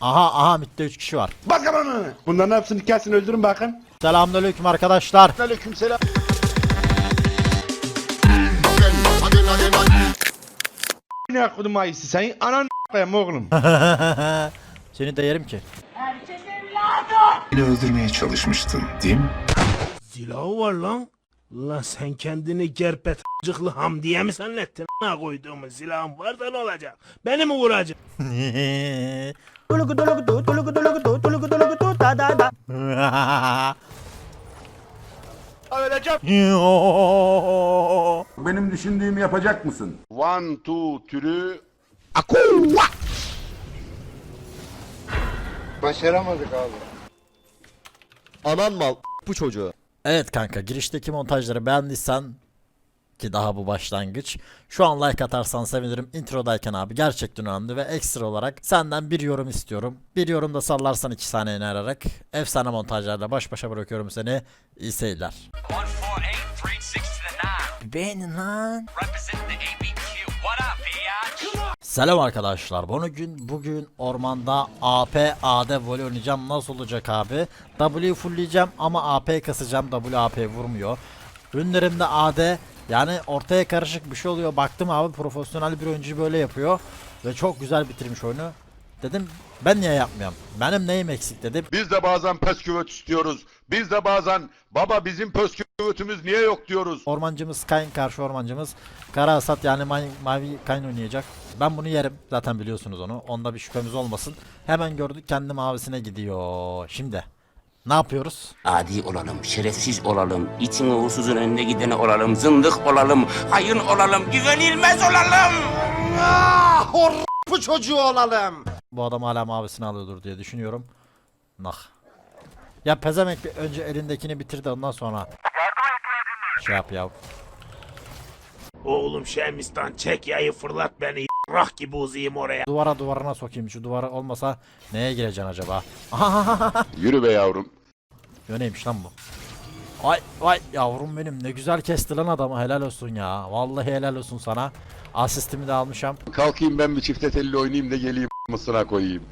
Aha aha midde 3 kişi var. Bakın onu. Bunların hepsini kesin öldürün bakın. Selamünaleyküm arkadaşlar. Aleyküm selam. Ne akıdım ayısı sen? Anan koyayım oğlum. Seni de yerim ki. Beni öldürmeye çalışmıştın değil mi? Silahı var lan. Lan sen kendini gerpet cıklı Hamdiye mi zannettin? Ne koyduğumun silahım var da ne olacak? Beni mi vuracaksın? Öleceğim. Benim düşündüğümü yapacak mısın? One, two, three. Başaramadık abi. Anan mal bu çocuğu. Evet kanka girişteki montajları beğendiysen ki daha bu başlangıç. Şu an like atarsan sevinirim. Introdayken abi gerçekten önemli ve ekstra olarak senden bir yorum istiyorum. Bir yorum da sallarsan 2 saniyeni ararak efsane montajlarla baş başa bırakıyorum seni. İyi seyirler. 148, 360 to the 9. Beğenin lan. Selam arkadaşlar. Bugün bugün ormanda AP AD voley oynayacağım. Nasıl olacak abi? W fullleyeceğim ama AP kasacağım. W AP vurmuyor. Ürünlerimde AD yani ortaya karışık bir şey oluyor. Baktım abi profesyonel bir oyuncu böyle yapıyor ve çok güzel bitirmiş oyunu. Dedim ben niye yapmıyorum? Benim neyim eksik dedim. Biz de bazen pösküvöt istiyoruz. Biz de bazen baba bizim pösküvötümüz niye yok diyoruz. Ormancımız Kayn karşı ormancımız Kara Asat yani mavi, mavi Kayn oynayacak. Ben bunu yerim. Zaten biliyorsunuz onu. Onda bir şüphemiz olmasın. Hemen gördük kendi mavisine gidiyor. Şimdi ne yapıyoruz? Adi olalım, şerefsiz olalım, itin uğursuzun önüne gideni olalım, zındık olalım, hayın olalım, güvenilmez olalım. Bu çocuğu olalım. Bu adam hala mavisini alıyordur diye düşünüyorum. Nah. Ya pezemek bir önce elindekini bitir de ondan sonra. Şey yap ya. Oğlum Şemistan çek yayı fırlat beni. Rah gibi uzayım oraya. Duvara duvarına sokayım. Şu duvara olmasa neye gireceksin acaba? Yürü be yavrum. Ya neymiş lan bu? Ay vay yavrum benim ne güzel kesti lan adamı helal olsun ya. Vallahi helal olsun sana. Asistimi de almışam. Kalkayım ben bir çifte telli oynayayım da geleyim mısına koyayım.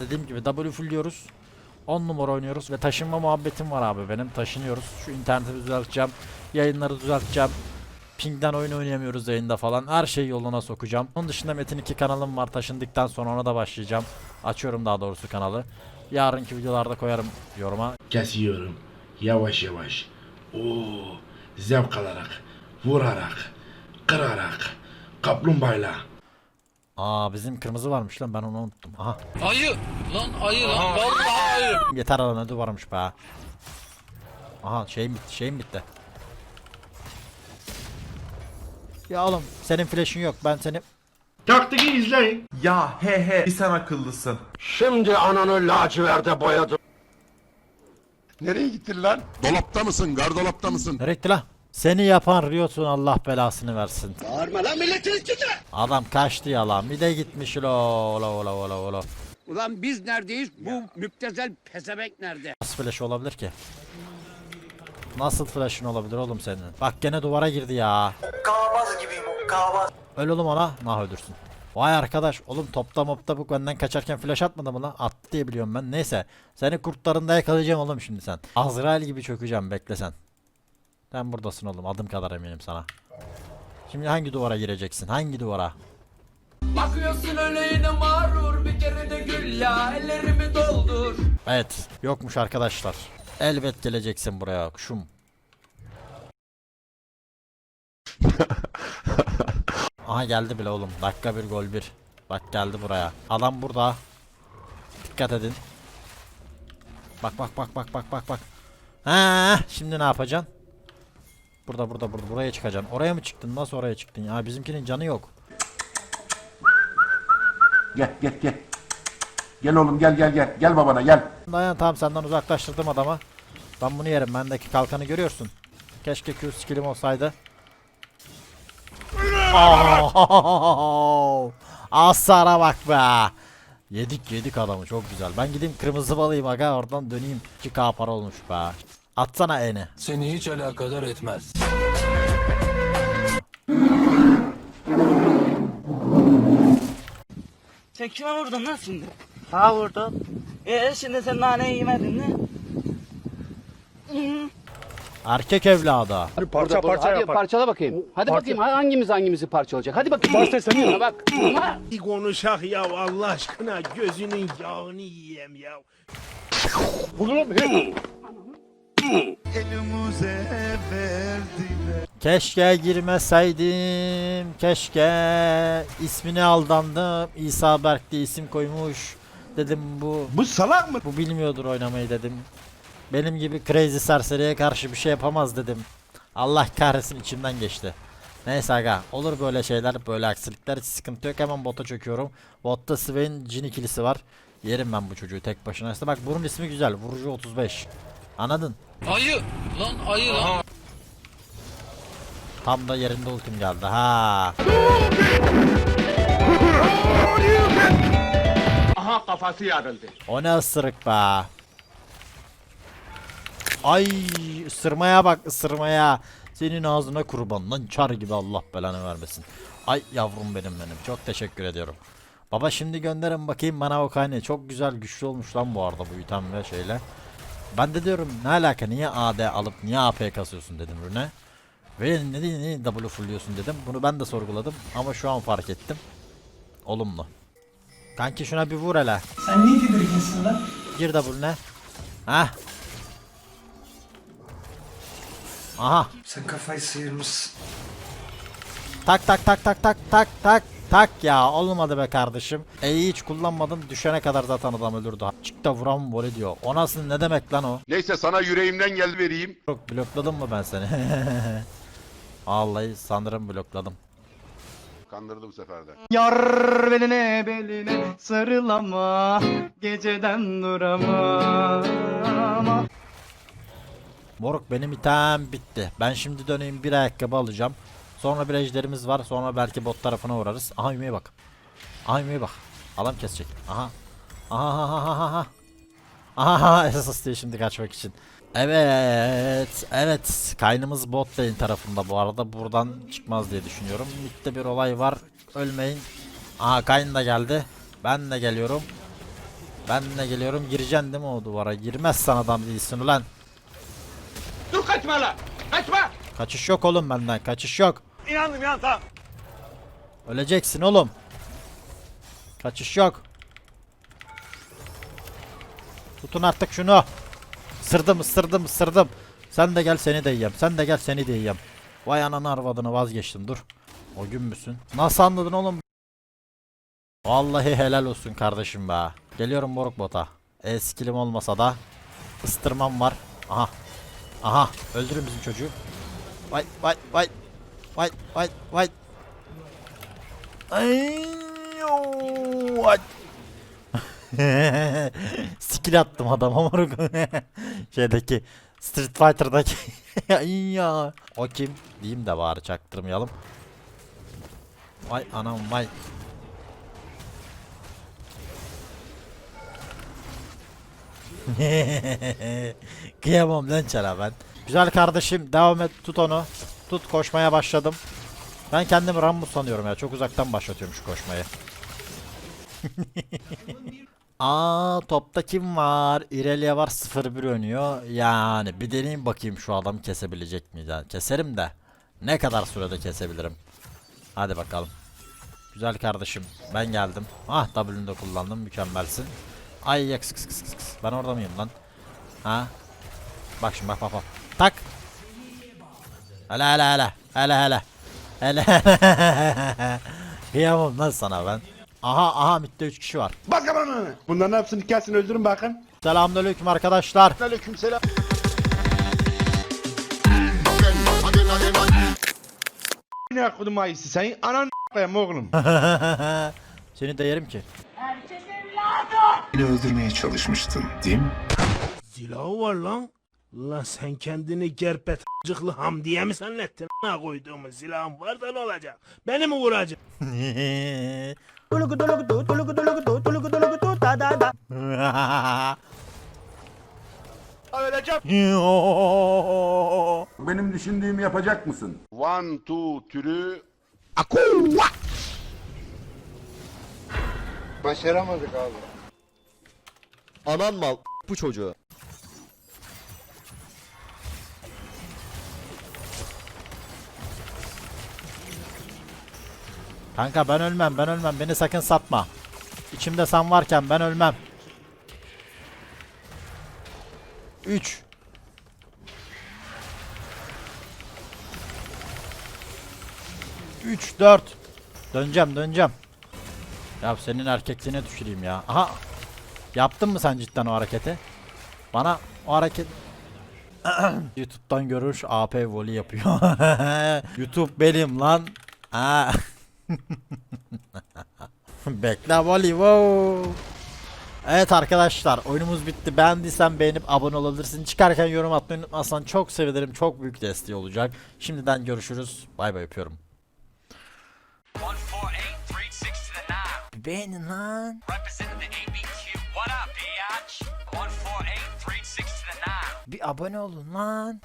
Dediğim gibi W full diyoruz. 10 numara oynuyoruz ve taşınma muhabbetim var abi benim. Taşınıyoruz. Şu interneti düzelteceğim. Yayınları düzelteceğim. Ping'den oyun oynayamıyoruz yayında falan. Her şeyi yoluna sokacağım. Onun dışında Metin 2 kanalım var. Taşındıktan sonra ona da başlayacağım. Açıyorum daha doğrusu kanalı. Yarınki videolarda koyarım yoruma. Kesiyorum. Yavaş yavaş. Oo, zevk alarak, vurarak, kırarak, kaplumbağayla. Aa bizim kırmızı varmış lan ben onu unuttum. Aha. Ayı. Lan ayı lan. Vallahi ayı. Yeter lan ödü varmış be. Aha şeyim bitti şeyim bitti. Ya oğlum senin flash'ın yok ben seni Taktiği izleyin. Ya he he bir sen akıllısın. Şimdi ananı laciverde boyadım. Nereye gittin lan? Dolapta mısın? Gardolapta mısın? Nereye gitti la? Seni yapan Riot'un Allah belasını versin. Bağırma lan milletin içinde. Adam kaçtı ya lan. Bir de gitmiş lo ola ola ola ola. Ulan biz neredeyiz? Bu müptezel pezevenk nerede? Nasıl flash olabilir ki? Nasıl flash'ın olabilir oğlum senin? Bak gene duvara girdi ya. Kabaz gibiyim kabaz. Öl oğlum ona. Nah öldürsün. Vay arkadaş oğlum topta mopta bu benden kaçarken flash atmadı mı lan? Attı diye biliyorum ben. Neyse. Seni kurtlarında yakalayacağım oğlum şimdi sen. Azrail gibi çökeceğim bekle sen. Buradasın oğlum adım kadar eminim sana. Şimdi hangi duvara gireceksin? Hangi duvara? Bakıyorsun öyle mağrur bir kere de gül ya ellerimi doldur. Evet yokmuş arkadaşlar. Elbet geleceksin buraya kuşum. Aha geldi bile oğlum. Dakika bir gol bir. Bak geldi buraya. Adam burada. Dikkat edin. Bak bak bak bak bak bak bak. Ha, şimdi ne yapacaksın? Burada burada burada buraya çıkacaksın. Oraya mı çıktın? Nasıl oraya çıktın ya? Bizimkinin canı yok. Gel gel gel. Gel oğlum gel gel gel. Gel babana gel. Dayan tamam senden uzaklaştırdım adamı. Ben bunu yerim. Bendeki kalkanı görüyorsun. Keşke Q skillim olsaydı. Oh! Asara bak be. Yedik yedik adamı çok güzel. Ben gideyim kırmızı balayım aga oradan döneyim. 2k para olmuş be. Atsana eni. Seni hiç alakadar etmez. Sen kime vurdun lan şimdi? Ha vurdum. Ee şimdi sen naneyi yemedin mi? Erkek evladı. Parça parça Hadi yapar. parçala bakayım. Hadi bakayım hangimiz hangimizi parçalayacak. Hadi bakayım. Parça seni. Ha, bak. Bir konuşak ya Allah aşkına gözünün yağını yiyeyim ya. Keşke girmeseydim. Keşke ismini aldandım. İsa Berk diye isim koymuş. Dedim bu Bu salak mı? bu bilmiyordur oynamayı dedim. Benim gibi crazy serseriye karşı bir şey yapamaz dedim. Allah kahretsin içimden geçti. Neyse aga olur böyle şeyler böyle aksilikler hiç sıkıntı yok hemen bota çöküyorum. Botta Swain Jin ikilisi var. Yerim ben bu çocuğu tek başına. İşte bak bunun ismi güzel. Vurucu 35. Anladın? Ayı. Lan ayı lan. Tam da yerinde ultim geldi. Ha. Aha kafası yarıldı. O ne ısırık be. Ay ısırmaya bak ısırmaya. Senin ağzına kurban lan çar gibi Allah belanı vermesin. Ay yavrum benim benim. Çok teşekkür ediyorum. Baba şimdi gönderin bakayım bana o kaynağı. Çok güzel güçlü olmuş lan bu arada bu item ve şeyle. Ben de diyorum ne alaka niye AD alıp niye AP kasıyorsun dedim Rune. Ve ne niye, niye W fullliyorsun dedim. Bunu ben de sorguladım ama şu an fark ettim. Olumlu. Kanki şuna bir vur hele. Sen niye tedirginsin lan? Gir W'ne. Hah. Aha. Sen kafayı sıyırmışsın. Tak tak tak tak tak tak tak tak ya olmadı be kardeşim. E'yi hiç kullanmadım düşene kadar zaten adam ölürdü. Çık da vuram vole diyor. O nasıl ne demek lan o? Neyse sana yüreğimden geldi vereyim. Çok blokladım mı ben seni? Vallahi sanırım blokladım. Kandırdı bu sefer de. Yar beline beline sarılama Geceden duramam Moruk benim item bitti. Ben şimdi döneyim bir ayakkabı alacağım. Sonra bir ejderimiz var. Sonra belki bot tarafına uğrarız. Aha Ümmü'ye bak. Aha Ümmü'ye bak. Alam kesecek. Aha. Aha aha aha aha. Aha esas diye şimdi kaçmak için. Evet. Evet. Kaynımız bot lane tarafında bu arada. Buradan çıkmaz diye düşünüyorum. Mid'de bir olay var. Ölmeyin. Aha kayn da geldi. Ben de geliyorum. Ben de geliyorum. Gireceksin değil mi o duvara? Girmezsen adam değilsin ulan. Dur kaçma lan. Kaçma. Kaçış yok oğlum benden. Kaçış yok. İnandım ya tamam. Öleceksin oğlum. Kaçış yok. Tutun artık şunu. Sırdım ısırdım ısırdım. Sen de gel seni de yiyeyim. Sen de gel seni de yiyeyim. Vay ananı arvadını vazgeçtim dur. O gün müsün? Nasıl anladın oğlum? Vallahi helal olsun kardeşim be. Geliyorum moruk bota. E skillim olmasa da ıstırmam var. Aha. Aha. Öldürün bizim çocuğu. Vay vay vay. Vay vay vay. Ay, ay. Skill attım adama moruk. Şeydeki Street Fighter'daki. Ya. O kim? Diyeyim de bari çaktırmayalım. Vay anam vay. Kıyamam lan çara ben. Güzel kardeşim devam et tut onu. Tut koşmaya başladım. Ben kendimi Rambo sanıyorum ya. Çok uzaktan başlatıyorum şu koşmayı. Aa topta kim var? Irelia var 0-1 oynuyor. Yani bir deneyeyim bakayım şu adamı kesebilecek miyiz? Yani keserim de. Ne kadar sürede kesebilirim? Hadi bakalım. Güzel kardeşim. Ben geldim. Ah W'nu da kullandım. Mükemmelsin. Ay yak sık sık sık sık. Ben orada mıyım lan? Ha? Bak şimdi bak bak bak. Tak. Hele hele hele. Hele hele. Hele Kıyamam lan sana ben. Aha aha midde 3 kişi var. Bak bana. Bunların hepsini kesin öldürün bakın. Selamünaleyküm arkadaşlar. Aleykümselam. Ne okudum ayısı sen anan koyayım oğlum. Seni de yerim ki. Beni öldürmeye çalışmıştın değil mi? Silahı var lan. Lan sen kendini gerpet cıklı Hamdiye mi zannettin? Ne koyduğumun silahım var da ne olacak? Beni mi vuracaksın? Benim düşündüğümü yapacak mısın? One, two, türü. Başaramadık abi. Anan mal bu çocuğu. Kanka ben ölmem ben ölmem beni sakın satma. İçimde sen varken ben ölmem. 3 3 4 Döneceğim döneceğim. Ya senin erkekliğine düşüreyim ya. Aha. Yaptın mı sen cidden o hareketi? Bana o hareket YouTube'dan görüş AP volley yapıyor. YouTube benim lan. Ha. Bekle volley wow. Evet arkadaşlar oyunumuz bitti. Beğendiysen beğenip abone olabilirsin. Çıkarken yorum atmayı unutmazsan çok sevinirim. Çok büyük desteği olacak. Şimdiden görüşürüz. Bay bay öpüyorum. Beğenin lan. Bir abone olun lan.